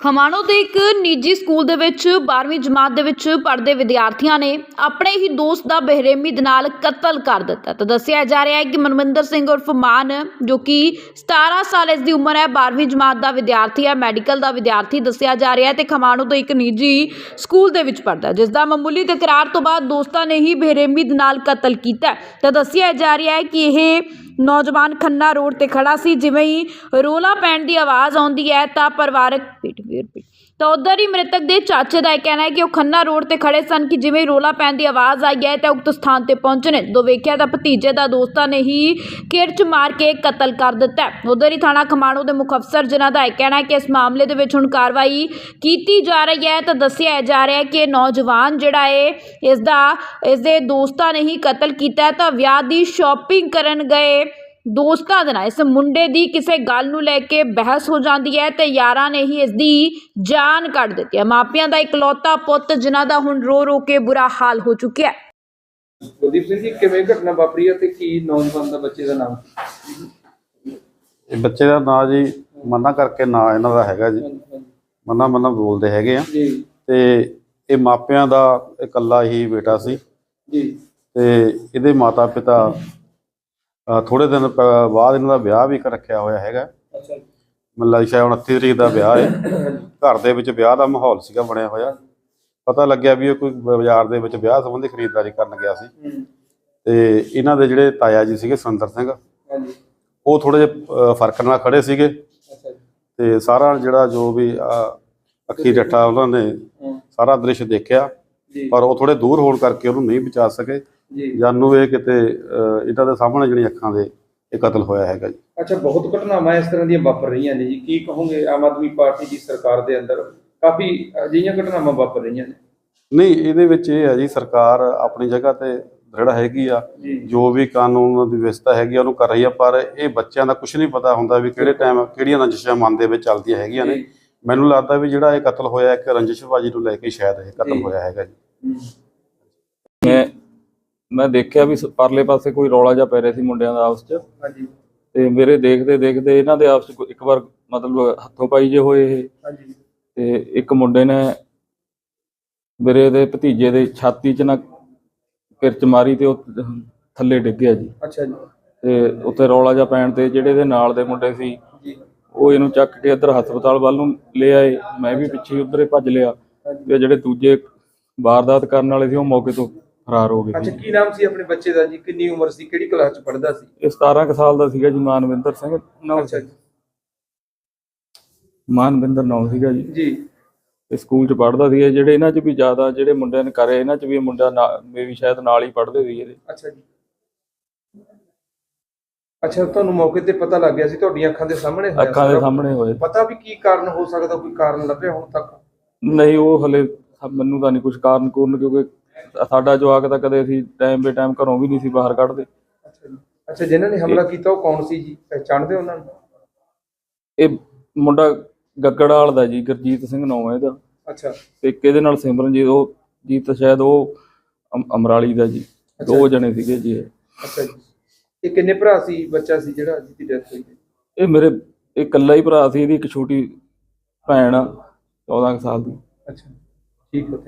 ਖਮਾਣੋ ਦੇ ਇੱਕ ਨਿੱਜੀ ਸਕੂਲ ਦੇ ਵਿੱਚ 12ਵੀਂ ਜਮਾਤ ਦੇ ਵਿੱਚ ਪੜ੍ਹਦੇ ਵਿਦਿਆਰਥੀਆਂ ਨੇ ਆਪਣੇ ਹੀ ਦੋਸਤ ਦਾ ਬੇਰਹਿਮੀ ਦੇ ਨਾਲ ਕਤਲ ਕਰ ਦਿੱਤਾ। ਤਾਂ ਦੱਸਿਆ ਜਾ ਰਿਹਾ ਹੈ ਕਿ ਮਨਵਿੰਦਰ ਸਿੰਘ ਉਰਫ ਮਾਨ, ਜੋ ਕਿ 17 ਸਾਲ ਇਸ ਦੀ ਉਮਰ ਹੈ 12ਵੀਂ ਜਮਾਤ ਦਾ ਵਿਦਿਆਰਥੀ ਹੈ, ਮੈਡੀਕਲ ਦਾ ਵਿਦਿਆਰਥੀ ਦੱਸਿਆ ਜਾ ਰਿਹਾ ਹੈ ਤੇ ਖਮਾਣੋ ਤੋਂ ਇੱਕ ਨਿੱਜੀ ਸਕੂਲ ਦੇ ਵਿੱਚ ਪੜ੍ਹਦਾ ਜਿਸ ਦਾ ਮਾਮੂਲੀ ਤਕਰਾਰ ਤੋਂ ਬਾਅਦ ਦੋਸਤਾਂ ਨੇ ਹੀ ਬੇਰਹਿਮੀ ਦੇ ਨਾਲ ਕਤਲ ਕੀਤਾ ਤਾਂ ਦੱਸਿਆ ਜਾ ਰਿਹਾ ਹੈ ਕਿ ਇਹ ਨੌਜਵਾਨ ਖੰਨਾ ਰੋਡ ਤੇ ਖੜਾ ਸੀ। ਜਿਵੇਂ ਹੀ ਰੋਲਾ ਪੈਣ ਦੀ ਆਵਾਜ਼ ਆਉਂਦੀ ਹੈ ਤਾਂ ਪਰਿਵਾਰਕ ਤਾਂ ਉਧਰ ਹੀ ਮ੍ਰਿਤਕ ਦੇ ਚਾਚੇ ਦਾ ਇਹ ਕਹਿਣਾ ਹੈ ਕਿ ਉਹ ਖੰਨਾ ਰੋਡ ਤੇ ਖੜੇ ਸਨ ਕਿ ਜਿਵੇਂ ਹੀ ਰੋਲਾ ਪੈਣ ਦੀ ਆਵਾਜ਼ ਆਈ ਹੈ ਤਾਂ ਉਕਤ ਸਥਾਨ ਤੇ ਪਹੁੰਚੇ ਨੇ। ਜਦੋਂ ਵੇਖਿਆ ਤਾਂ ਭਤੀਜੇ ਦਾ ਦੋਸਤਾਂ ਨੇ ਹੀ ਕਿਰਚ ਮਾਰ ਕੇ ਕਤਲ ਕਰ ਦਿੱਤਾ ਉਧਰ ਹੀ ਥਾਣਾ ਖਮਾਣੋ ਦੇ ਮੁਖ ਅਫਸਰ ਜਿਨ੍ਹਾਂ ਦਾ ਇਹ ਕਹਿਣਾ ਹੈ ਕਿ ਇਸ ਮਾਮਲੇ ਦੇ ਵਿੱਚ ਹੁਣ ਕਾਰਵਾਈ ਕੀਤੀ ਜਾ ਰਹੀ ਹੈ ਤਾਂ ਦੱਸਿਆ ਜਾ ਰਿਹਾ ਹੈ ਕਿ ਇਹ ਨੌਜਵਾਨ ਜਿਹੜਾ ਹੈ, ਇਸ ਦਾ, ਇਸ ਦੇ ਦੋਸਤਾਂ ਨੇ ਹੀ ਕਤਲ ਕੀਤਾ ਹੈ ਤਾਂ ਵਿਆਹ ਦੀ ਸ਼ਾਪਿੰਗ ਕਰਨ ਗਏ ਦੋਸਤਾਂ ਦੇ ਨਾਲ ਇਸ ਮੁੰਡੇ ਦੀ ਕਿਸੇ ਗੱਲ ਨੂੰ ਲੈ ਕੇ ਬਹਿਸ ਹੋ ਜਾਂਦੀ ਹੈ ਤੇ ਯਾਰਾਂ ਨੇ ਹੀ ਇਸ ਦੀ ਜਾਨ ਕੱਢ ਦਿੱਤੀ ਹੈ। ਮਾਪਿਆਂ ਦਾ ਇਕਲੌਤਾ ਪੁੱਤ ਜਿਨ੍ਹਾਂ ਦਾ ਹੁਣ ਰੋ ਰੋ ਕੇ ਬੁਰਾ ਹਾਲ ਹੋ ਚੁੱਕਿਆ ਹੈ। ਕੁਲਦੀਪ ਸਿੰਘ ਜੀ ਕਿਵੇਂ ਘਟਨਾ ਵਾਪਰੀ ਹੈ ਤੇ ਕੀ ਨੌਜਵਾਨ ਦਾ ਬੱਚੇ ਦਾ ਨਾਮ? ਇਹ ਬੱਚੇ ਦਾ ਨਾਂ ਜੀ ਮੰਨਾ ਕਰਕੇ ਨਾਂ ਇਹਨਾਂ ਦਾ ਹੈਗਾ ਜੀ। ਮੰਨਾ ਮੰਨਾ ਬੋਲਦੇ ਹੈਗੇ ਆ। ਜੀ। ਤੇ ਇਹ ਮਾਪਿਆਂ ਦਾ ਇਕੱਲਾ ਹੀ ਬੇਟਾ ਸੀ। ਜੀ। ਤੇ ਇਹਦੇ ਮਾਤਾ ਪਿਤਾ ਥੋੜੇ ਦਿਨ ਬਾਅਦ ਇਹਨਾਂ ਦਾ ਵਿਆਹ ਵੀ ਰੱਖਿਆ ਹੋਇਆ ਹੈਗਾ। ਅੱਛਾ ਲੱਗਦਾ ਸ਼ਾਇਦ 29 ਤਰੀਕ ਦਾ ਵਿਆਹ ਹੈ ਘਰ ਦੇ ਵਿੱਚ ਵਿਆਹ ਦਾ ਮਾਹੌਲ ਸੀਗਾ ਬਣਿਆ ਹੋਇਆ। ਪਤਾ ਲੱਗਿਆ ਵੀ ਇਹ ਕੋਈ ਬਾਜ਼ਾਰ ਦੇ ਵਿੱਚ ਵਿਆਹ ਸੰਬੰਧੀ ਖਰੀਦਦਾਰੀ ਕਰਨ ਗਿਆ ਸੀ। ਤੇ ਇਹਨਾਂ ਦੇ ਜਿਹੜੇ ਤਾਇਆ ਜੀ ਸੀਗੇ ਸੁਰਿੰਦਰ ਸਿੰਘ ਉਹ ਥੋੜੇ ਜਿਹੇ ਫ਼ਰਕ ਨਾਲ ਖੜੇ ਸੀਗੇ। ਤੇ ਸਾਰਾ ਜਿਹੜਾ ਜੋ ਵੀ ਅੱਖੀ ਰੱਠਾ ਉਹਨਾਂ ਨੇ ਸਾਰਾ ਦ੍ਰਿਸ਼ ਦੇਖਿਆ। ਪਰ ਉਹ ਥੋੜੇ ਦੂਰ ਹੋਣ ਕਰਕੇ ਉਹਨੂੰ ਨਹੀਂ ਬਚਾ ਸਕੇ। ਜੀ। ਜਾਨੂੰ ਇਹ ਕਿਤੇ ਅ, ਇਹਨਾਂ ਦੇ ਸਾਹਮਣੇ ਜਿਹੜੀਆਂ ਅੱਖਾਂ ਦੇ ਇਹ ਕਤਲ ਹੋਇਆ ਹੈਗਾ ਜੀ। ਅੱਛਾ ਬਹੁਤ ਘਟਨਾਵਾਂ ਇਸ ਤਰ੍ਹਾਂ ਦੀਆਂ ਵਾਪਰ ਰਹੀਆਂ ਨੇ ਜੀ। ਕੀ ਕਹੋਗੇ ਆਮ ਆਦਮੀ ਪਾਰਟੀ ਦੀ ਸਰਕਾਰ ਦੇ ਅੰਦਰ? ਕਾਫੀ ਅਜਿਹੀਆਂ ਘਟਨਾਵਾਂ ਵਾਪਰ ਰਹੀਆਂ ਨੇ। ਨਹੀਂ ਇਹਦੇ ਵਿੱਚ ਇਹ ਹੈ ਜੀ ਸਰਕਾਰ ਆਪਣੀ ਜਗ੍ਹਾ ਤੇ ਦ੍ਰਿੜ ਹੈਗੀ ਆ। ਜੀ। ਜੋ ਵੀ ਕਾਨੂੰਨ ਦੀ ਵਿਵਸਥਾ ਹੈਗੀ ਆ ਉਹਨੂੰ ਕਰ ਰਹੀ ਆ ਪਰ ਇਹ ਬੱਚਿਆਂ ਦਾ ਕੁਝ ਨਹੀਂ ਪਤਾ ਹੁੰਦਾ ਵੀ ਕਿਹੜੇ ਟਾਈਮ ਕਿਹੜੀਆਂ ਰੰਜਿਸ਼ਾਂ ਮਨ ਦੇ ਵਿੱਚ ਚੱਲਦੀਆਂ ਹੈਗੀਆਂ ਨੇ। ਜੀ। ਮੈਨੂੰ ਲੱਗਦਾ ਵੀ ਜਿਹੜਾ ਇਹ ਕਤਲ ਹੋਇਆ ਇੱਕ ਰੰਜਿਸ਼ਬਾਜੀ ਨੂੰ ਲੈ ਕੇ ਸ਼ਾਇਦ ਇਹ ਕਤਲ ਜੀ। ਹੋਇਆ ਹੈਗਾ ਜੀ। ਮੈਂ ਦੇਖਿਆ ਵੀ ਸ- ਪਰਲੇ ਪਾਸੇ ਕੋਈ ਰੌਲਾ ਜਿਹਾ ਪੈ ਰਿਹਾ ਸੀ ਮੁੰਡਿਆਂ ਦਾ ਆਪਸ 'ਚ। ਹਾਂਜੀ। ਤੇ ਮੇਰੇ ਦੇਖਦੇ ਦੇਖਦੇ ਇਹਨਾਂ ਦੇ ਆਪਸ 'ਚ ਕੋਈ- ਇੱਕ ਵਾਰ ਮਤਲਬ ਹੱਥੋਂ ਪਾਈ ਜੇ ਹੋਏ ਇਹ। ਹਾਂਜੀ। ਤੇ ਇੱਕ ਮੁੰਡੇ ਨੇ ਮੇਰੇ ਦੇ ਭਤੀਜੇ ਦੇ ਛਾਤੀ 'ਚ ਨਾ ਕਿਰਚ ਮਾਰੀ ਤੇ ਉਹ ਥੱਲੇ ਡਿੱਗ ਗਿਆ ਜੀ। ਅੱਛਾ ਜੀ। ਤੇ ਉੱਥੇ ਰੌਲਾ ਜਿਹਾ ਪੈਣ ਤੇ ਜਿਹੜੇ ਇਹਦੇ ਨਾਲ ਦੇ ਮੁੰਡੇ ਸੀ ਜੀ। ਉਹ ਇਹਨੂੰ ਚੱਕ ਕੇ ਇੱਧਰ ਹਸਪਤਾਲ ਵੱਲ ਨੂੰ ਲੈ ਆਏ। ਮੈਂ ਵੀ ਪਿੱਛੇ ਉਧਰੇ ਭੱਜ ਲਿਆ। ਤੇ ਜਿਹੜੇ ਦੂਜੇ ਵਾਰਦਾਤ ਕਰਨ ਵਾਲੇ ਸੀ ਉਹ ਮੌਕੇ ਤੋਂ ਫਰਾਰ ਹੋ ਗਏ ਅੱਛਾ ਸੀ। ਕੀ ਨਾਮ ਸੀ ਆਪਣੇ ਬੱਚੇ ਦਾ ਜੀ? ਕਿੰਨੀ ਉਮਰ ਸੀ? ਕਿਹੜੀ ਕਲਾਸ ਚ ਪੜ੍ਹਦਾ ਸੀ? ਇਹ 17 ਕੁ ਸਾਲ ਦਾ ਸੀਗਾ ਜੀ ਮਾਨਵਿੰਦਰ ਸਿੰਘ ਨਾਮ ਅੱਛਾ ਜੀ। ਮਾਨਵਿੰਦਰ ਨਾਮ ਸੀਗਾ ਜੀ। ਜੀ। ਤੇ ਸਕੂਲ ਚ ਪੜ੍ਹਦਾ ਸੀ ਜਿਹੜੇ ਇਹਨਾਂ ਚ ਵੀ ਜ਼ਿਆਦਾ ਜਿਹੜੇ ਮੁੰਡਿਆਂ ਨੇ ਕਰੇ ਇਹਨਾਂ ਚ ਵੀ ਇਹ ਮੁੰਡਾ ਮੇ ਵੀ ਸ਼ਾਇਦ ਨਾਲ ਹੀ ਪੜ੍ਹਦੇ ਸੀ ਇਹਦੇ। ਅੱਛਾ ਜੀ। ਅੱਛਾ ਤੁਹਾਨੂੰ ਮੌਕੇ ਤੇ ਪਤਾ ਲੱਗ ਗਿਆ ਸੀ ਤੁਹਾਡੀਆਂ ਅੱਖਾਂ ਦੇ ਸਾਹਮਣੇ ਹੋਇਆ ਅੱਖਾਂ ਦੇ? ਸਾਹਮਣੇ ਹੋਏ ਪਤਾ ਵੀ ਕੀ ਕਾਰਨ ਹੋ ਸਕਦਾ ਕੋਈ ਕਾਰਨ ਲੱਭਿਆ ਹੁਣ ਤੱਕ? ਨਹੀਂ ਉਹ ਹਲੇ ਮੈਨੂੰ ਤਾਂ ਨਹੀਂ ਕੁਝ ਕਾਰਨ ਕੂਰਨ ਕਿਉਂਕਿ ਸਾਡਾ ਜਵਾਕ ਤਾਂ ਕਦੇ ਅਸੀਂ ਟਾਈਮ ਬੇ ਟਾਈਮ ਘਰੋਂ ਵੀ ਨਹੀਂ ਸੀ ਬਾਹਰ ਕੱਢਦੇ। ਅੱਛਾ ਜੀ। ਅੱਛਾ ਜਿਨ੍ਹਾਂ ਨੇ ਹਮਲਾ ਕੀਤਾ ਉਹ ਕੌਣ ਸੀ ਜੀ? ਪਹਿਚਾਣਦੇ ਉਹਨਾਂ ਨੂੰ? ਇਹ ਮੁੰਡਾ ਗੱਗੜਾਲ ਦਾ ਜੀ ਗੁਰਜੀਤ ਸਿੰਘ ਨਾਮ ਹੈ ਇਹਦਾ। ਅੱਛਾ। ਤੇ ਇੱਕ ਇਹਦੇ ਨਾਲ ਸਿਮਰਨਜੀਤ ਉਹ ਜੀਤ ਸ਼ਾਇਦ ਉਹ ਅਮ- ਅਮਰਾਲੀ ਦਾ ਜੀ। ਦੋ ਜਣੇ ਸੀਗੇ ਜੀ ਇਹ। ਅੱਛਾ ਜੀ। ਇਹ ਕਿੰਨੇ ਭਰਾ ਸੀ ਬੱਚਾ ਸੀ ਜਿਹੜਾ ਜਿਹਦੀ ਡੈਥ ਹੋਈ ਹੈ? ਇਹ ਮੇਰੇ ਇਹ ਇਕੱਲਾ ਹੀ ਭਰਾ ਸੀ ਇਹਦੀ ਇੱਕ ਛੋਟੀ ਭੈਣ ਆ 14 ਕੁ ਸਾਲ ਦੀ। ਅੱਛਾ। ਠੀਕ ਹੈ।